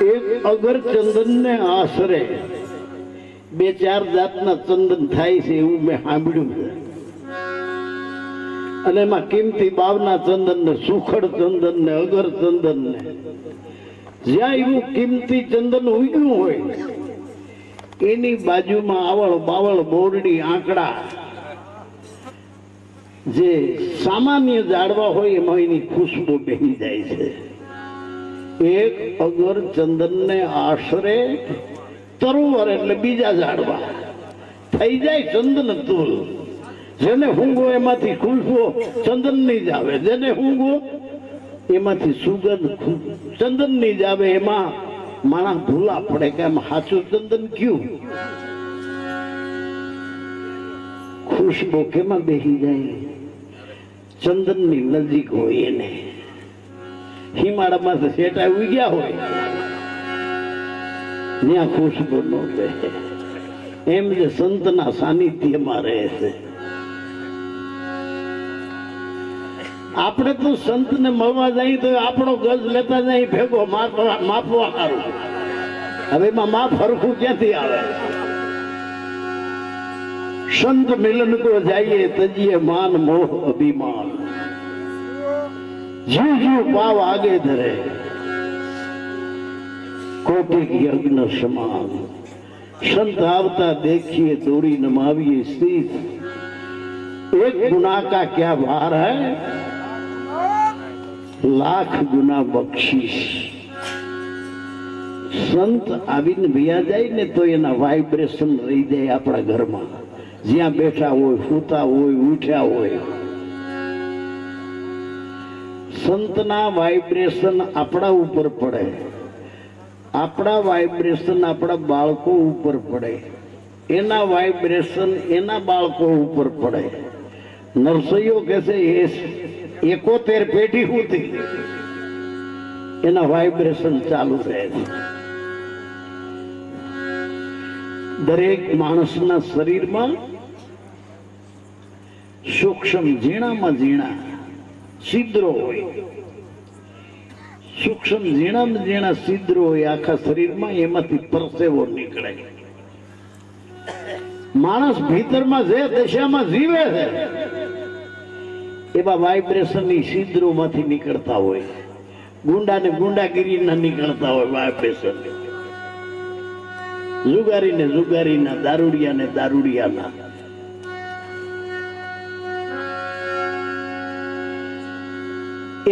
એક અગર ચંદન ને આશરે બે ચાર જાતના ચંદન થાય છે એવું મેં સાંભળ્યું અને એમાં કિંમતી બાવના ચંદન ને સુખડ ચંદન ને અગર ચંદન ને જ્યાં એવું કિંમતી ચંદન ઉગ્યું હોય, એની બાજુમાં આવળ બાવળ બોરડી આંકડા જે સામાન્ય ઝાડવા હોય એમાં એની ખુશ્બુ બેહી જાય છે. એક અગર ચંદન ને આશરે તરુવર એટલે બીજા ઝાડવા. થઈ જાય ચંદન તુલ જેને હુંગો એમાંથી ખુશ્બુ ચંદનની જ આવે. જેને હુંગો એમાંથી સુગંધ ચંદનની જ આવે. એમાં માણસ ભૂલા પડે કે એમ સાચું ચંદન કયું? ખુશબો કેમાં બેસી જાય? ચંદનની નજીક હોય એને. હિમાળામાં શેટા ઉગ્યા હોય. ત્યાં ખુશબુ નો રહે એમ જે સંતના સાનિધ્યમાં રહે છે. આપણે તો સંતને મળવા જઈએ તો આપણો ગજ લેતા જઈએ ભેગો માપવા સારું હવે એમાં માપ હરખું ક્યાંથી આવે? સંત મિલન કો જાઈએ તજીએ માન મોહ અભિમાન. જીવ જીવ પાવ આગે ધરે. કોટિક યજ્ઞ સમાન સંત આવતા દેખીએ દોરી નમાવીએ સ્થિત એક ગુના કા ક્યા ભાર હૈ? લાખ ગુના બક્ષીશ સંત આવીને ભૈયા જાય ને તો એના વાઇબ્રેશન રહી જાય આપણા ઘરમાં. જ્યાં બેઠા હોય, સૂતા હોય, ઉઠ્યા હોય. સંતના વાઇબ્રેશન આપણા ઉપર પડે. આપણા વાઇબ્રેશન આપણા બાળકો ઉપર પડે. એના વાઇબ્રેશન એના બાળકો ઉપર પડે. નરસૈયો કહે છે એ એકોતેર પેઢી સુધી એના વાઇબ્રેશન ચાલુ રહે છે. દરેક માણસના શરીરમાં સૂક્ષ્મ ઝીણામાં ઝીણા છિદ્રો હોય. સૂક્ષ્મ ઝીણા ઝીણા છિદ્રો હોય, આખા શરીરમાં એમાંથી પરસેવો નીકળે. માણસ ભીતરમાં જે દશામાં જીવે છે, એવા વાઇબ્રેશનની ની છિદ્રો નીકળતા હોય. ગુંડા ને ગુંડાગીરીના નીકળતા હોય વાઇબ્રેશન જુગારી ને. જુગારીના દારૂડિયા ને દારૂડિયાના.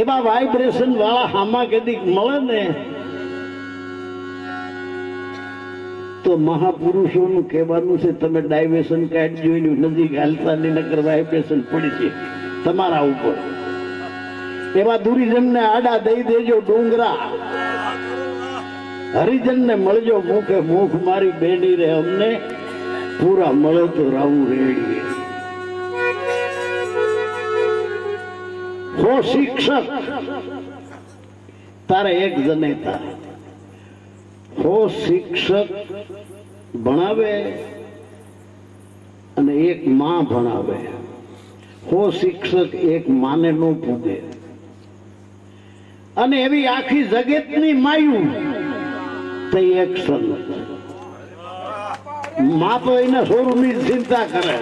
એવા વાઇબ્રેશન વાળા હામાં કદી મળે ને તો મહાપુરુષોનું કહેવાનું છે, તમે ડાયવેશન કાર્ડ જોઈને નજીક હાલતા ની નકર વાઇબ્રેશન પડી છે તમારા ઉપર. એવા દુરીજનને આડા દઈ દેજો ડુંગરા. હરિજનને મળજો મુખે, મુખ મારી બેડી રે અમને, પૂરા મળે તો રાવું રેડીએ. હો શિક્ષક. તારે એક જનેતા હો શિક્ષક ભણાવે અને એક માં ભણાવે. હો શિક્ષક એક માને નો પૂગે અને એવી આખી જગતની માયું તે એક સંત. માં તો એના સ્વરૂપની ચિંતા કરે.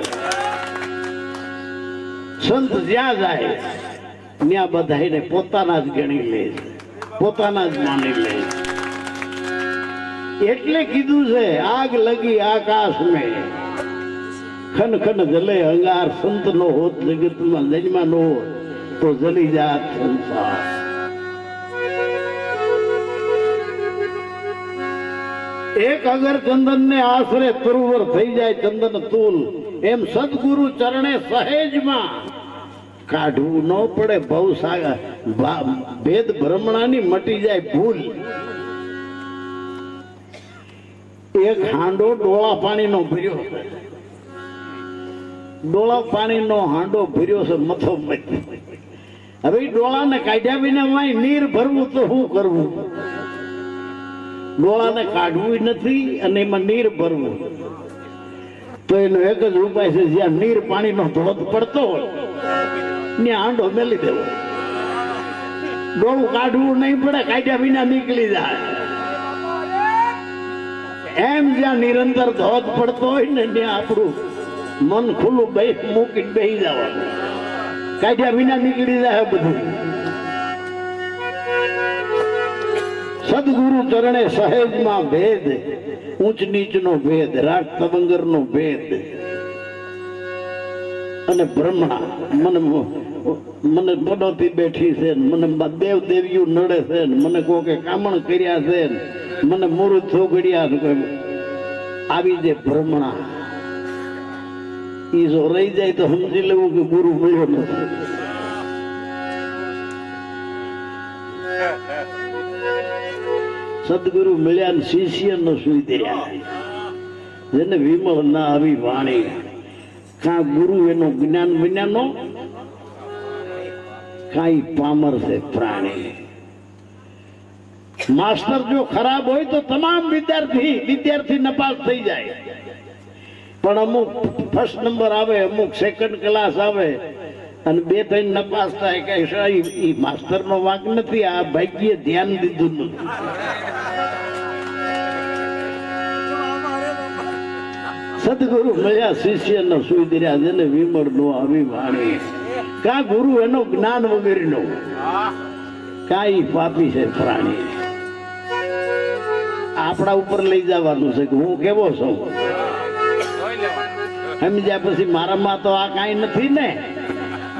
સંત જ્યાં જાય ત્યાં બધાને પોતાના જ ગણી લે પોતાના જ માની લે એટલે કીધું છે, આગ લગી આકાશ મેં ખન ખન જલે અંગાર સંત નો હોત, જગતમાં જન્મા નો તો જલી જાત સંસાર. એક અગર ચંદન ને આશરે તુરવર થઈ જાય ચંદન તુલ. એમ સદગુરુ ચરણે સહેજમાં કાઢવું ન પડે. બહુ ભેદ ભ્રમણાની મટી જાય ભૂલ. એક હાંડો ડોળા પાણીનો ભર્યો. ડોળા પાણીનો હાંડો ભર્યો છે મથો હવે ડોળાને કાઢ્યા વિના માય નીર ભરવું તો શું કરવું? ડોળાને કાઢવું નથી અને એમાં નીર ભરવું. તો એનો એક જ ઉપાય છે, જ્યાં નીર પાણીનો ધોધ પડતો હોય. ત્યાં આંડો મેલી દેવો. ડોળું કાઢવું નહીં પડે, કાઢ્યા વિના નીકળી જાય. એમ જ્યાં નિરંતર ધોધ પડતો હોય ને ત્યાં આપણું મન ખુલ્લું બે મૂકી બે જવાનું. કાઢ્યા વિના નીકળી જાય બધું. સદગુરુ ચરણે સહેજમાં ભેદ, ઊંચ નીચનો ભેદ, રાગ તવંગરનો ભેદ. અને ભ્રમણા મને મને પદોથી બેઠી છે, મને દેવ દેવીઓ નડે છે, મને કોકે કામણ કર્યા છે, મને મુરુદ થોગડ્યા ને આવી જે ભ્રમણા એ જો રહી જાય તો સમજી લેવું કે ગુરુ મળ્યો નથી. સદગુરુ મળ્યા ને શિષ્ય નો સુઈ દે. જેને વિમળ ના આવી વાણી. કા ગુરુ એનો જ્ઞાન વિનાનો? કાઈ પામર છે પ્રાણી. માસ્ટર જો ખરાબ હોય તો તમામ વિદ્યાર્થી વિદ્યાર્થી નપાસ થઈ જાય. પણ અમુક ફર્સ્ટ નંબર આવે, અમુક સેકન્ડ ક્લાસ આવે, અને બે ત્રણ નપાસ થાય, કે માસ્ટર નો વાંક નથી, આ ભાગ્યે ધ્યાન દીધું નથી. સદગુરુ મળ્યા શિષ્ય નો સુઈ છે ને વિમળ નો આવી કા ગુરુ એનો જ્ઞાન વગેરેનો? કાઈ પાપી છે પ્રાણી. આપણા ઉપર લઈ જવાનું છે કે હું કેવો છું? સમજ્યા પછી મારામાં તો આ કાઈ નથી ને?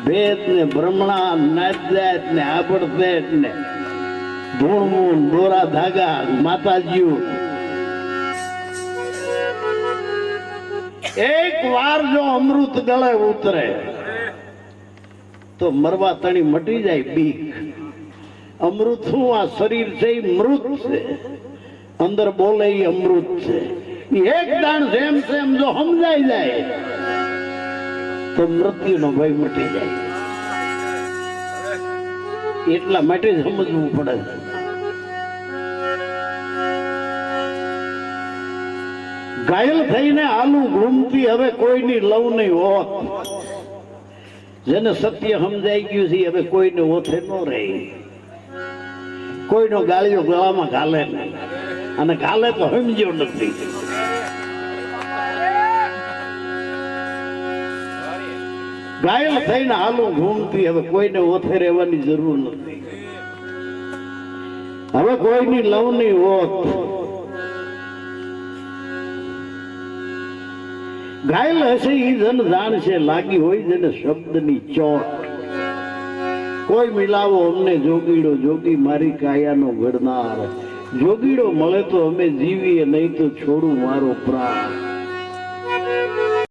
ભેદ ને ભ્રમણા નાચજાત ને આબડતેટ ને. ધૂણમૂન, દોરા ધાગા, માતાજીઓ એક વાર જો અમૃત ગળે ઉતરે, તો મરવા તણી મટી જાય બીક. અમૃત શું? આ શરીર છે એ મૃત છે. અંદર બોલે એ અમૃત છે. એક દાણ જેમ સેમ જો સમજાઈ જાય, તો મૃત્યુનો ભય મટી જાય. એટલા માટે જ સમજવું પડે. ઘાયલ થઈને આલુ ઘૂમતી હવે કોઈની લવ નહીં હોત. જેને સત્ય સમજાઈ ગયું છે હવે કોઈને ઓથે ન રહે. કોઈનો ગાળિયો ગળામાં ઘાલે નહીં. અને ઘાલે તો સમજ્યો નથી. ઘાયલ થઈને હાલું ઘૂમતી હવે કોઈને ઓથે રહેવાની જરૂર નથી. હવે કોઈની લવ નહીં હોત. ઘાયલ હશે એ જન જાણશે લાગી હોય જેને શબ્દની ચોટ કોઈ મિલાવો અમને જોગીડો, જોગી મારી કાયાનો ઘડનાર જોગીડો મળે તો અમે જીવીએ, નહીં તો છોડું મારો પ્રાણ.